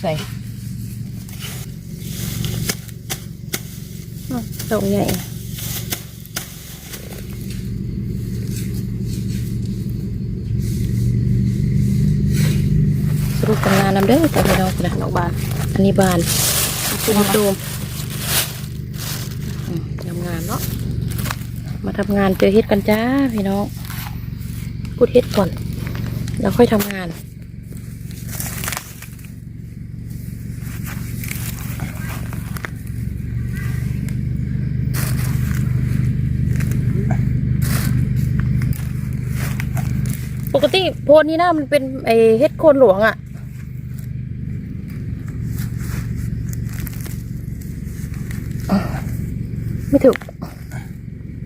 ใส่อ้าวดอกใหญ่สรุปกันงานนำเด้อแต่พี่น้องนะดอกบาน อันนี้บานตุ้มตูมอืมทำงานเนาะ มาทำงานเจอเฮ็ดกันจ้าพี่น้องพูดเฮ็ดก่อน แล้วค่อยทำงาน กติโพนนี้นะมันเป็นไอเฮ็ดโคนหลวงอะ่ะ ไม่ถูก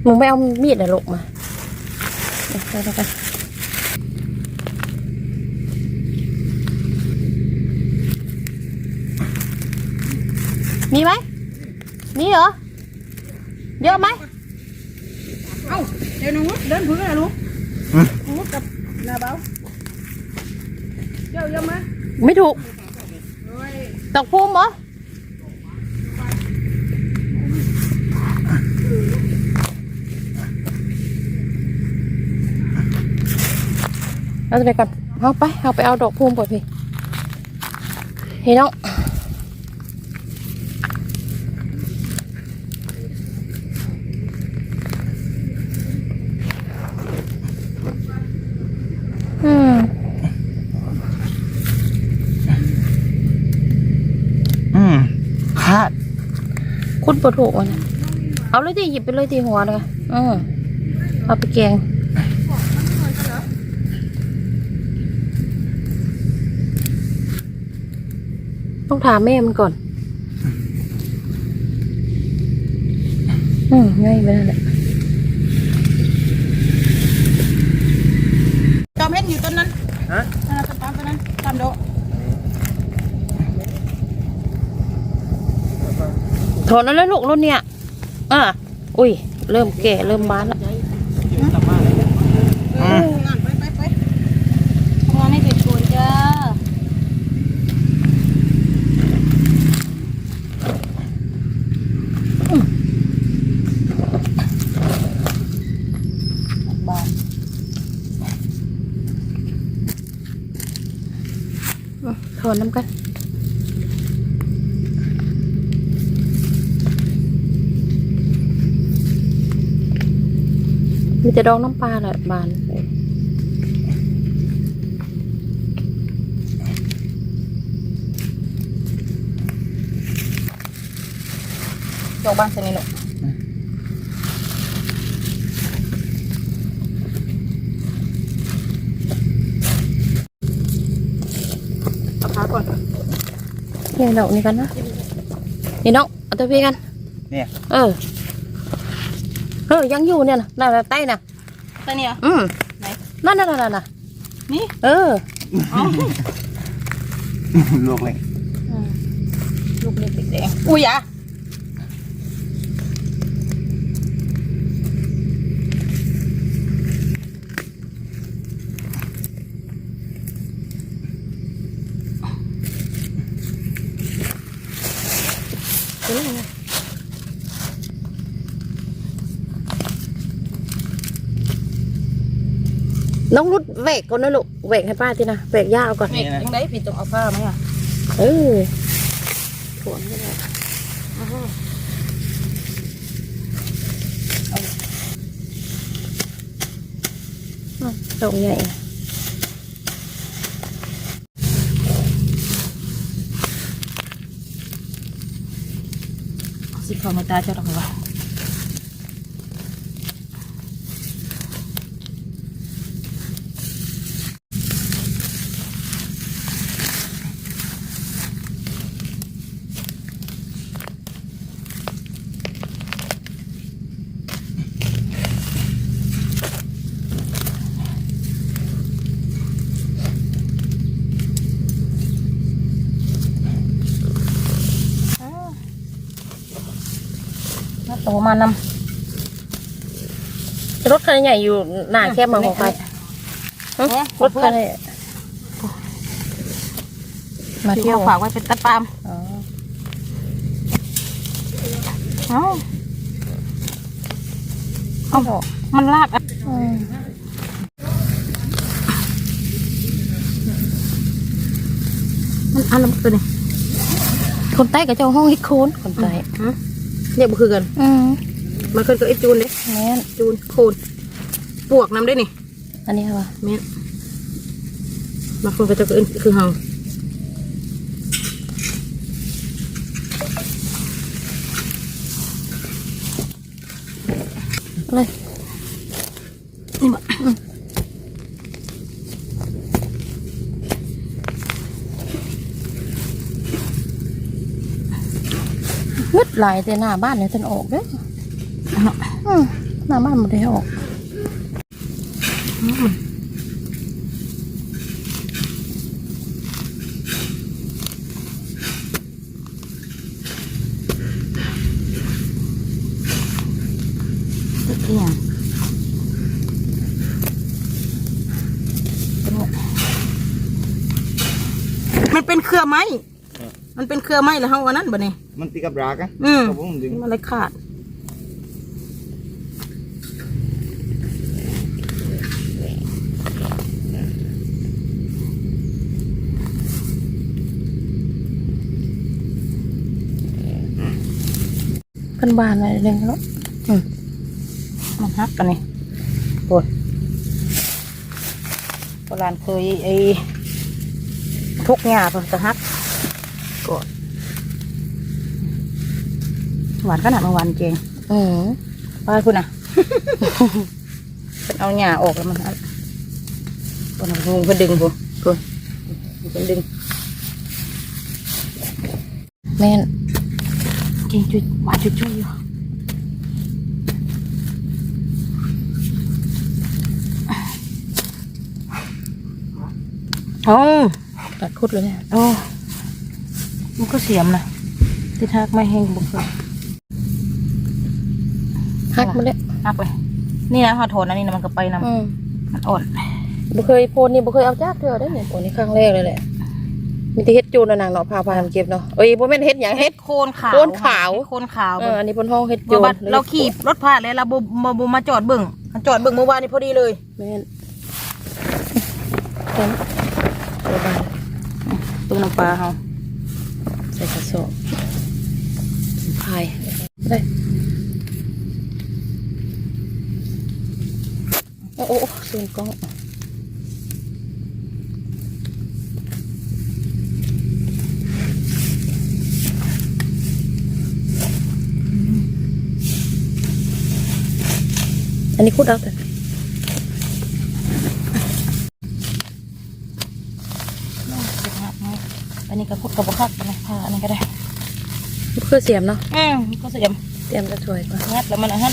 มึงไม่เอามีดอะลกมาเอาไปไปไปมีไหม มีเหรอ เยอะไหม เอ้าเดี๋ยวน้องนุชเดินพื้นนะลูกน้องนุชกับ นาเบาเยอะเยอะมาไม่ถูกโอ้ยตอกภูมิเหรอเอาไปก่อนเอาไปเอาไปเอาดอกภูมิก่อนพี่เฮ้ยน้องาดคุณปวดหัวนะเอาเลยดิหยิบไปเลยทีหัวเลยอืมเอาไปแกงต้องถามแม่มันก่อน อืมง่ายไปนั่นแหละจอมเห็นอยู่ต้นนั้นฮะนั่นน่ะต้นปาล์มต้นนั้นตามโด ถอนแล้วลูกรุ่นเนี่ยอะอุ้ย เริ่มแก่เริ่มบานแล้วเอองานไปไปไปทำงานให้สวยๆจ้าบาน ถอนน้ำกัน มีแต่ดองน้ำปลาแหละบานดอกบานใส่นี่ลูกเอาขาก่อนนี่ดอกนี่กันนะนี่น้องเอาตัวพี่กันเนี่ยเออ เออยังอยู่เนี่ยนะน่าแบบใต้น่ะใส่นี่เหรออืมไหนนั่นนั่นนั่นน่ะนี่เอออ๋อลูกเล็กลูกเล็กติดแดงอุ้ยอะ น้องรุดแหวกก่อนนะลูกแหวกให้ป้าทีนะแหวกย่าเอาก่อนเม็ดยังไงพี่ต้องเอาผ้าไหมอะเออถวนก็ได้อ้าวดอกใหญ่สิเขาไม่ตายเจ้าดอกวะน่า โตมานำรถคันใหญ่อยู่หน้าแคบมาของใครฮะรถคันใหญ่มาเที่ยวฝากไว้เป็นตัดปาล์มอ๋อเอ้าเอาดอกมันลากอะอืมมันอันนั้นตัวนี้คนใต้กับเจ้าห้องเฮ็ดโคนคนใต้ฮะ เนี่ยบ่คือกันอืมมันเคยก็ไอ้จูนเด้แม่นจูนโคนปวกน้ำได้นี่อันนี้ค่ะแม่นบางคนก็จะก็เอิ้นคือเฮาเลย นี่บ่ มืด หลายแต่หน้าบ้านเนี่ยฉันออกเด้ออืมหน้าบ้านมันได้ออกตึกอีหยังมันเป็นเครือไม้ มันเป็นเครือไม้แล้วเฮาอันนั้นบ่นี่มันตีกับรากอะอืมครับผมดึงมันเลยขาด เป็นบ้านอะไรเรื่องแล้วมันฮักกันนี่โอ้ยโบราณเคยไอ้ทุกหญ้าเพิ่นจะฮัก กดหวานขนาดเมื่อวานเจงอืมป้าคุณน่ะเป็นเอาหญ้าออกแล้วมันฮักคนน่ะเพิ่นดึงพุ่นเพิ่นเพิ่นดึงแม่นเจงจุดหวานจุดจุยอยู่โอ้ตัดคุดเลยเนี่ยโอ้ มันก็เสียมนะที่ทักไม่แห้งบุกเลยหักมาเลยหักเลยนี่นะพอโทนนะนี่นะมันก็ไปนอืมำมันอ่อนบ่เคยโพนนี่บ่เคยเอาจากเทื่อได้เนี่ยโพนนี่ครั้งแรกเลยแหละมีแต่เฮ็ดจูนน่ะนางเนาะพาพาทำเก็บเนาะเอ้ยบ่แม่นเฮ็ดหยังเฮ็ดโคนขาวโคนขาวโคนขาวเอออันนี้เพิ่นห้องเฮ็ดเมื่จูอนบัดเราขี่รถผ่านเลยเราบุมาบุมาจอดเบิ่งมาจอดเบิ่งเมื่อวานนี้พอดีเลยแม่นเต็มไปบ้านเบิ่งน้ำปลาเฮาใส่กระสอบพายได้โอ้โอ้สูงกล้องอันนี้คุดเอาแต่ อันนี้ก็คุดกับบุคักนะผ้าอันนี้ก็ได้เพื่อเสียมเนาะอืมก็เสียมเตรียมจะสวยกว่างัดแล้วมันอะฮะ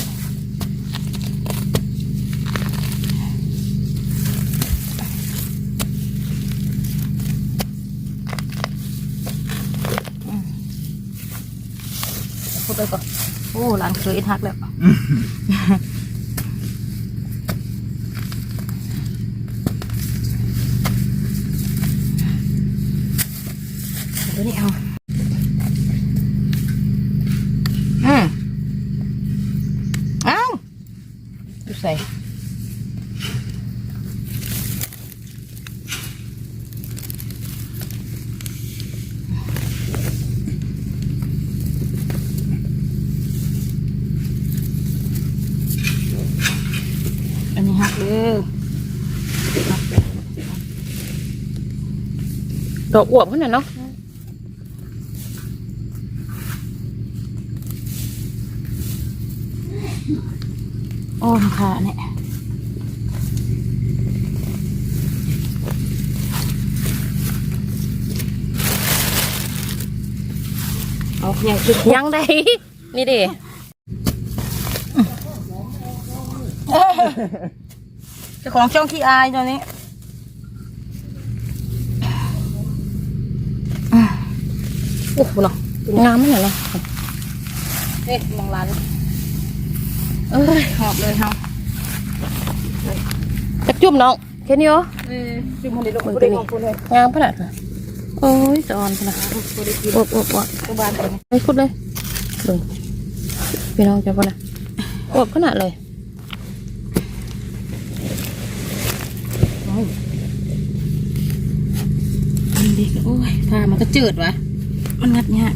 อืมพูดไปก่อนโอ้หลานเคยทักแล้ว เดี๋ยวนี้เอาอืมเอาดูใส่อันนี้หักเลยดอกอวบขนาดเนาะ โอ้ค่ะเนี่ยเอาย่างคือยังได้ นี่ดิเจ้าของช่องขี้อายตอนนี้โอ้โหเนาะงามมันเหรอเนาะเฮ้ยมองร้าน เอ้ยหอบเลยเฮาจักจุ่มน้องแค่นี้เหรอเออจุ่มคนเดียวมันคนเป็เดีนยวของคุณเลยงามขนาดน่ะโอ้ยจะอ่อนขนาดบ่ได้กินอบอบอบตัวบ้านตัวนี้ไปคุดเลยดึงพี่น้องจะพอนะอบขนาดเลยอันนี้ก็โอ้ยผ้ามันก็เจิดวะมันงัดยาก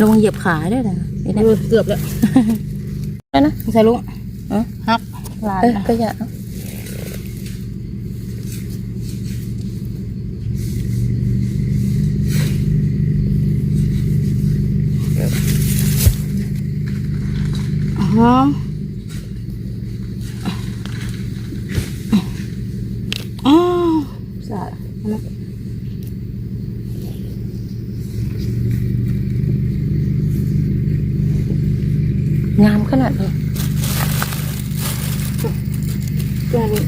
ลงเหยียบขาได้นะนี่นะเออเกือบแล้วได้นะใส่ลุงเออฮักลานเออนะก็อย่าเอา อ๋ออ๋อสะอันนั้น งามขนาดเลย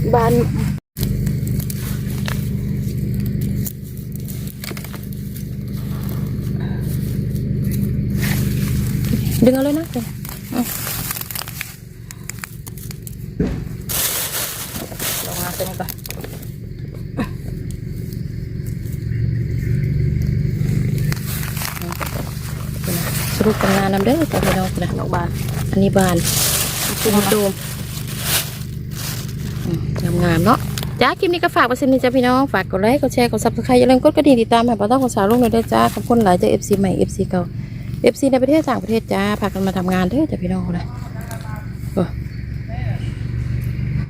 การบ้านดึงเอาเลยนะดึ งามเนาะจ้าคลิปนี้ก็ฝากไว้สนิทจ้าพี่น้อง ฝากกดไลค์ กดแชร์ กดซับสไครต์อย่าลืมกดกระดิ่งติดตามให้ป้าต้องของสาวลูกหน่อยด้วยจ้า ขอบคุณหลายจ้าเอฟซีใหม่เอฟซีเก่าเอฟซีในประเทศต่างประเทศจ้าพากันมาทำงานเด้อจ้าพี่น้องเลย